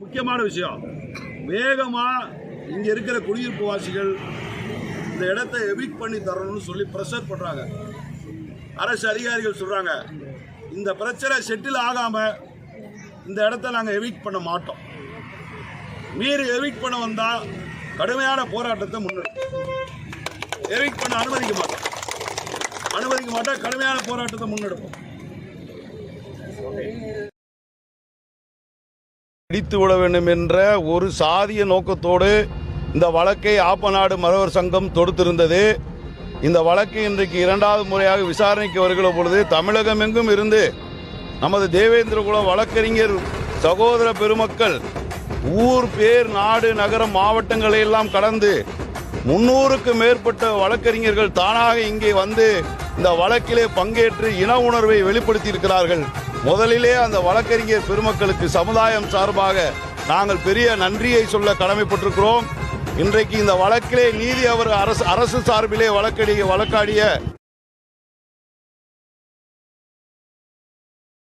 முக்கியமான விஷயம். வேகமாக இங்கே இருக்கிற குடியிருப்பு வாசிகள் இந்த இடத்தை எவிக் பண்ணி தரணும்னு சொல்லி ப்ரெஷர் பண்ணுறாங்க அரசு அதிகாரிகள் சொல்கிறாங்க இந்த பிரச்சனை செட்டில் ஆகாமல் இந்த இடத்த நாங்கள் எவிக் பண்ண மாட்டோம். மீறி எவிக் பண்ண வந்தால் கடுமையான போராட்டத்தை முன்னெடுப்போம் எவிக் பண்ண அனுமதிக்க மாட்டோம். அனுமதிக்க மாட்டோம் கடுமையான போராட்டத்தை முன்னெடுப்போம். இடித்து விட வேண்டும் என்ற ஒரு சாதிய நோக்கத்தோடு இந்த வழக்கை ஆப்பநாடு மறவர் சங்கம் தொடுத்திருந்தது. இந்த வழக்கு இன்றைக்கு இரண்டாவது முறையாக விசாரணைக்கு வருகிற பொழுது தமிழகம் எங்கும் இருந்து நமது தேவேந்திரகுல வழக்கறிஞர் சகோதர பெருமக்கள் ஊர் பேர் நாடு நகரம் மாவட்டங்களை எல்லாம் கடந்து முன்னூறுக்கு மேற்பட்ட வழக்கறிஞர்கள் தானாக இங்கே வந்து இந்த வழக்கிலே பங்கேற்று இன உணர்வை வெளிப்படுத்தி இருக்கிறார்கள் முதலிலே அந்த வழக்கறிஞர் பெருமக்களுக்கு சமுதாயம் சார்பாக நாங்கள் பெரிய நன்றியை சொல்ல கடமைப்பட்டிருக்கிறோம். இன்றைக்கு இந்த வழக்கிலே நீதி அவர் அரசு அரசு சார்பிலே வழக்கடிய வழக்காடிய